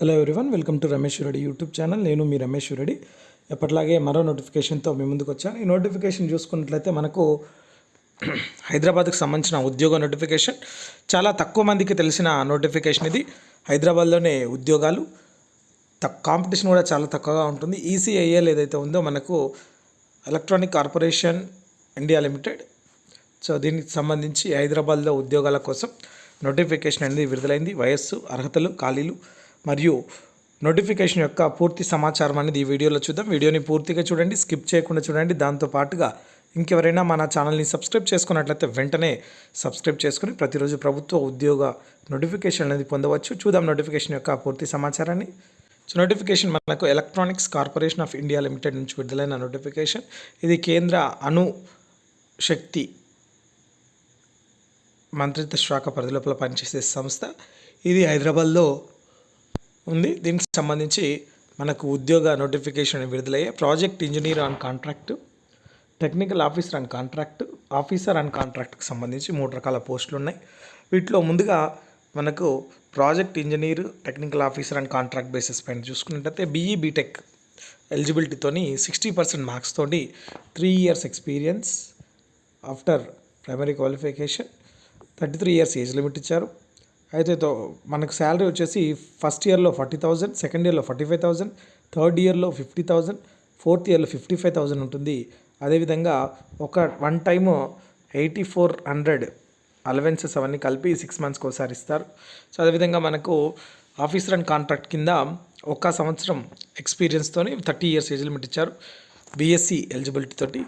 Hello everyone welcome to Ramesh Reddy YouTube channel నేను మీ రమేష్ రెడ్డి ఎప్పటిలాగే మరో నోటిఫికేషన్తో మీ ముందుకు వచ్చాను. ఈ నోటిఫికేషన్ చూసుకున్నట్లయితే మనకు హైదరాబాద్కు సంబంధించిన ఉద్యోగ నోటిఫికేషన్ చాలా తక్కువ మందికి తెలిసిన నోటిఫికేషన్ ఇది. హైదరాబాద్లోనే ఉద్యోగాలు. తక్ కాంపిటీషన్ కూడా చాలా తక్కువగా ఉంటుంది. ఈసీఐఎల్ ఏదైతే ఉందో మనకు electronic corporation India limited so దీనికి సంబంధించి హైదరాబాద్లో ఉద్యోగాల కోసం నోటిఫికేషన్ అనేది విడుదలైంది. వయస్సు అర్హతలు ఖాళీలు మరియు నోటిఫికేషన్ యొక్క పూర్తి సమాచారం అనేది ఈ వీడియోలో చూద్దాం. వీడియోని పూర్తిగా చూడండి స్కిప్ చేయకుండా చూడండి. దాంతో పాటుగా ఇంకెవరైనా మన ఛానల్ని సబ్స్క్రైబ్ చేసుకున్నట్లయితే వెంటనే సబ్స్క్రైబ్ చేసుకుని ప్రతిరోజు ప్రభుత్వ ఉద్యోగ నోటిఫికేషన్ అనేది పొందవచ్చు. చూద్దాం నోటిఫికేషన్ యొక్క పూర్తి సమాచారాన్ని. సో నోటిఫికేషన్ మనకు electronics corporation of India limited నుంచి విడుదలైన నోటిఫికేషన్. ఇది కేంద్ర అణు శక్తి మంత్రిత్వ శాఖ పరిధిలోపల పనిచేసే సంస్థ. ఇది హైదరాబాద్లో ఉంది. దీనికి సంబంధించి మనకు ఉద్యోగ నోటిఫికేషన్ విడుదలయ్యే project engineer on contract technical officer and contract officer and కాంట్రాక్ట్కి సంబంధించి మూడు రకాల పోస్టులు ఉన్నాయి. వీటిలో ముందుగా మనకు project engineer technical officer and contract basis పైన చూసుకున్నట్టయితే బీఈ బీటెక్ ఎలిజిబిలిటీతోని సిక్స్టీ పర్సెంట్ మార్క్స్ తోటి three years experience after primary qualification thirty three years age limit ఇచ్చారు. అయితే తో మనకు శాలరీ వచ్చేసి ఫస్ట్ ఇయర్లో ఫార్టీ థౌజండ్ సెకండ్ ఇయర్లో ఫార్టీ ఫైవ్ థౌజండ్ థర్డ్ ఇయర్లో ఫిఫ్టీ థౌజండ్ ఫోర్త్ ఇయర్లో ఫిఫ్టీ ఫైవ్ థౌజండ్ ఉంటుంది. అదేవిధంగా ఒక one time eighty four hundred allowances అవన్నీ కలిపి సిక్స్ మంత్స్కి ఒకసారి ఇస్తారు. సో అదేవిధంగా మనకు ఆఫీసర్ అండ్ కాంట్రాక్ట్ కింద ఒక సంవత్సరం ఎక్స్పీరియన్స్తోని థర్టీ ఇయర్స్ ఏజ్ లిమిట్ ఇచ్చారు. బీఎస్సీ ఎలిజిబిలిటీ తోటి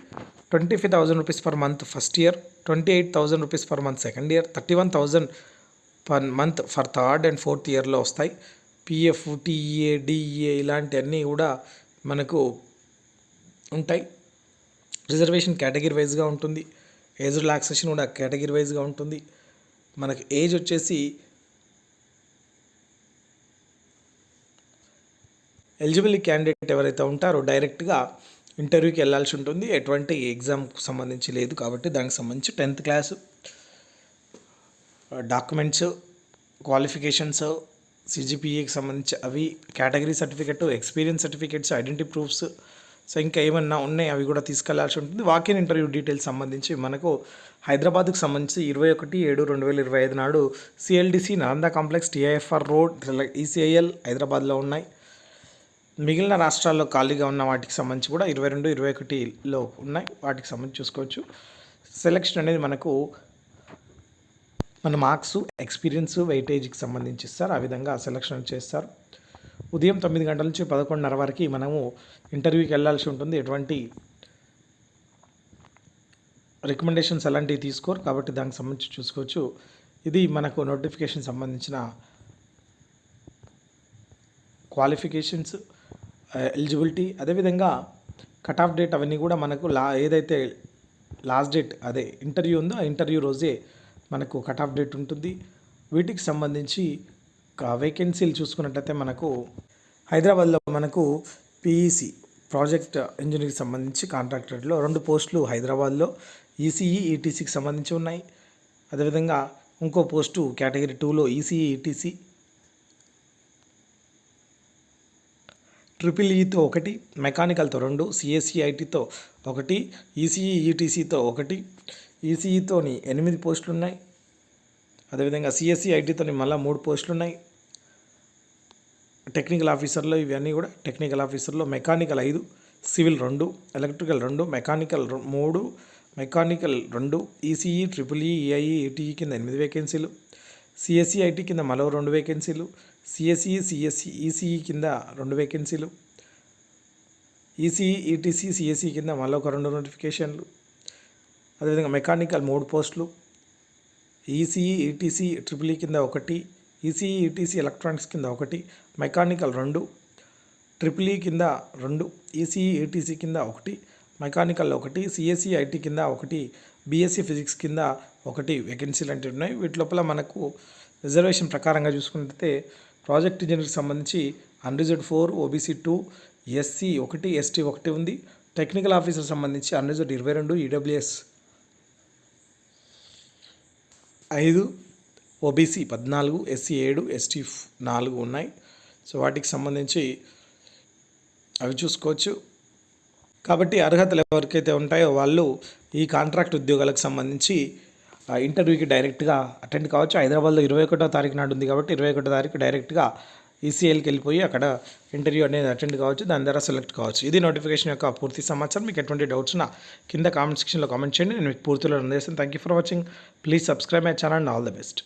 twenty five thousand rupees per month first year twenty eight thousand rupees per month second year thirty one thousand per month for third and fourth ఇయర్లో వస్తాయి. PF TEA DEA ఇలాంటివన్నీ కూడా మనకు ఉంటాయి. Reservation category వైజ్గా ఉంటుంది. Age relaxation కూడా category వైజ్గా ఉంటుంది. మనకి ఏజ్ వచ్చేసి ఎలిజిబుల్ క్యాండిడేట్ ఎవరైతే ఉంటారో డైరెక్ట్గా ఇంటర్వ్యూకి వెళ్ళాల్సి ఉంటుంది. ఎటువంటి ఎగ్జామ్కు సంబంధించి లేదు కాబట్టి దానికి సంబంధించి టెన్త్ క్లాసు డాక్యుమెంట్స్ క్వాలిఫికేషన్స్ సిజిపిఏకి సంబంధించి అవి category certificate experience certificates identity proofs so ఇంకా ఏమన్నా ఉన్నాయి అవి కూడా తీసుకెళ్ళాల్సి ఉంటుంది. వాకిన్ ఇంటర్వ్యూ డీటెయిల్స్ సంబంధించి మనకు హైదరాబాద్కు సంబంధించి ఇరవై ఒకటి ఏడు రెండు వేల ఇరవై ఐదు నాడు సిఎల్డిసి నరంద కాంప్లెక్స్ టీఐఎఫ్ఆర్ రోడ్ ఈసీఐఎల్ హైదరాబాద్లో ఉన్నాయి. మిగిలిన రాష్ట్రాల్లో ఖాళీగా ఉన్న వాటికి సంబంధించి కూడా ఇరవై రెండు ఇరవై ఒకటిలో ఉన్నాయి. వాటికి సంబంధించి చూసుకోవచ్చు. సెలెక్షన్ అనేది మనకు మన మార్క్స్ ఎక్స్పీరియన్స్ వెయిటేజ్కి సంబంధించి ఇస్తారు. ఆ విధంగా సెలక్షన్ చేస్తారు. ఉదయం తొమ్మిది గంటల నుంచి పదకొండున్నర వరకు మనము ఇంటర్వ్యూకి వెళ్ళాల్సి ఉంటుంది. ఎటువంటి రికమెండేషన్స్ అలాంటివి తీసుకోరు. కాబట్టి దానికి సంబంధించి చూసుకోవచ్చు. ఇది మనకు నోటిఫికేషన్ సంబంధించిన క్వాలిఫికేషన్స్ ఎలిజిబిలిటీ అదేవిధంగా కట్ ఆఫ్ డేట్ అవన్నీ కూడా మనకు లా ఏదైతే లాస్ట్ డేట్ అదే ఇంటర్వ్యూ ఉందో ఆ ఇంటర్వ్యూ రోజే మనకు కట్ ఆఫ్ డేట్ ఉంటుంది. వీటికి సంబంధించి వేకెన్సీలు చూసుకున్నట్టయితే మనకు హైదరాబాద్లో మనకు పీఈసీ ప్రాజెక్ట్ ఇంజనీర్కి సంబంధించి కాంట్రాక్టర్లో రెండు పోస్టులు హైదరాబాద్లో ఈసీఈ ఈటీసీకి సంబంధించి ఉన్నాయి. అదేవిధంగా ఇంకో పోస్టు కేటగిరీ టూలో ఈసీఈ ఈటీసీ ట్రిపుల్ ఈతో ఒకటి మెకానికల్తో రెండు సిఎస్సిఐటీతో ఒకటి ఈసీఈ ఈటీసీతో ఒకటి ఈసీఈతోని ఎనిమిది పోస్టులు ఉన్నాయి అదేవిధంగా సిఎస్సి ఐటీతోని మళ్ళీ మూడు పోస్టులు ఉన్నాయి టెక్నికల్ ఆఫీసర్లో ఇవన్నీ కూడా టెక్నికల్ ఆఫీసర్లో మెకానికల్ ఐదు సివిల్ రెండు ఎలక్ట్రికల్ రెండు మెకానికల్ మూడు మెకానికల్ రెండు ECE triple E EIE ETE కింద ఎనిమిది వేకెన్సీలు సిఎస్సి ఐటీ కింద మరో రెండు వేకెన్సీలు సిఎస్ఈ సిఎస్సి ఈసీఈ కింద రెండు వేకెన్సీలు ఈసీఈ ఈటీసీ సిఎస్సి కింద మళ్ళీ ఒక రెండు నోటిఫికేషన్లు. అదేవిధంగా మెకానికల్ మూడు పోస్టులు ఈసీఈ ఈటీసీ ట్రిపుల్ ఈ కింద ఒకటి ఈసీఈ ఈటీసీ ఎలక్ట్రానిక్స్ కింద ఒకటి మెకానికల్ రెండు ట్రిపుల్ ఈ కింద రెండు ఈసీఈ ఈటీసీ కింద ఒకటి మెకానికల్ ఒకటి సిఎస్సి ఐటీ కింద ఒకటి బీఎస్సీ ఫిజిక్స్ కింద ఒకటి వేకెన్సీలు అంటే ఉన్నాయి. వీటి లోపల మనకు రిజర్వేషన్ ప్రకారంగా చూసుకుంటే ప్రాజెక్ట్ ఇంజనీర్కి సంబంధించి unreserved four OBC two SC ఒకటి ఎస్టీ ఒకటి ఉంది. టెక్నికల్ ఆఫీసర్ సంబంధించి అన్రిజర్డ్ ఇరవై రెండు ఈడబ్ల్యూఎస్ ఐదు ఓబీసీ పద్నాలుగు ఎస్సీ ఏడు ఎస్టీ నాలుగు ఉన్నాయి. సో వాటికి సంబంధించి అవి చూసుకోవచ్చు. కాబట్టి అర్హతలు ఎవరికైతే ఉంటాయో వాళ్ళు ఈ కాంట్రాక్ట్ ఉద్యోగాలకు సంబంధించి ఇంటర్వ్యూకి డైరెక్ట్గా అటెండ్ కావచ్చు. హైదరాబాద్లో ఇరవై ఒకటో తారీఖు నాడు ఉంది కాబట్టి ఇరవై ఒకటో తారీఖు డైరెక్ట్గా ఈసీఎల్కి వెళ్ళిపోయి అక్కడ ఇంటర్వ్యూ అనేది అటెండ్ కావచ్చు దాని ద్వారా సెలెక్ట్ కావచ్చు. ఇది నోటిఫికేషన్ యొక్క పూర్తి సమాచారం. మీకు ఎటువంటి డౌట్స్ ఉన్నా కింద కామెంట్ సెక్షన్లో కామెంట్ చేయండి. నేను మీకు పూర్తిలో అందజేస్తాను. Thank you for watching please subscribe my channel and all the best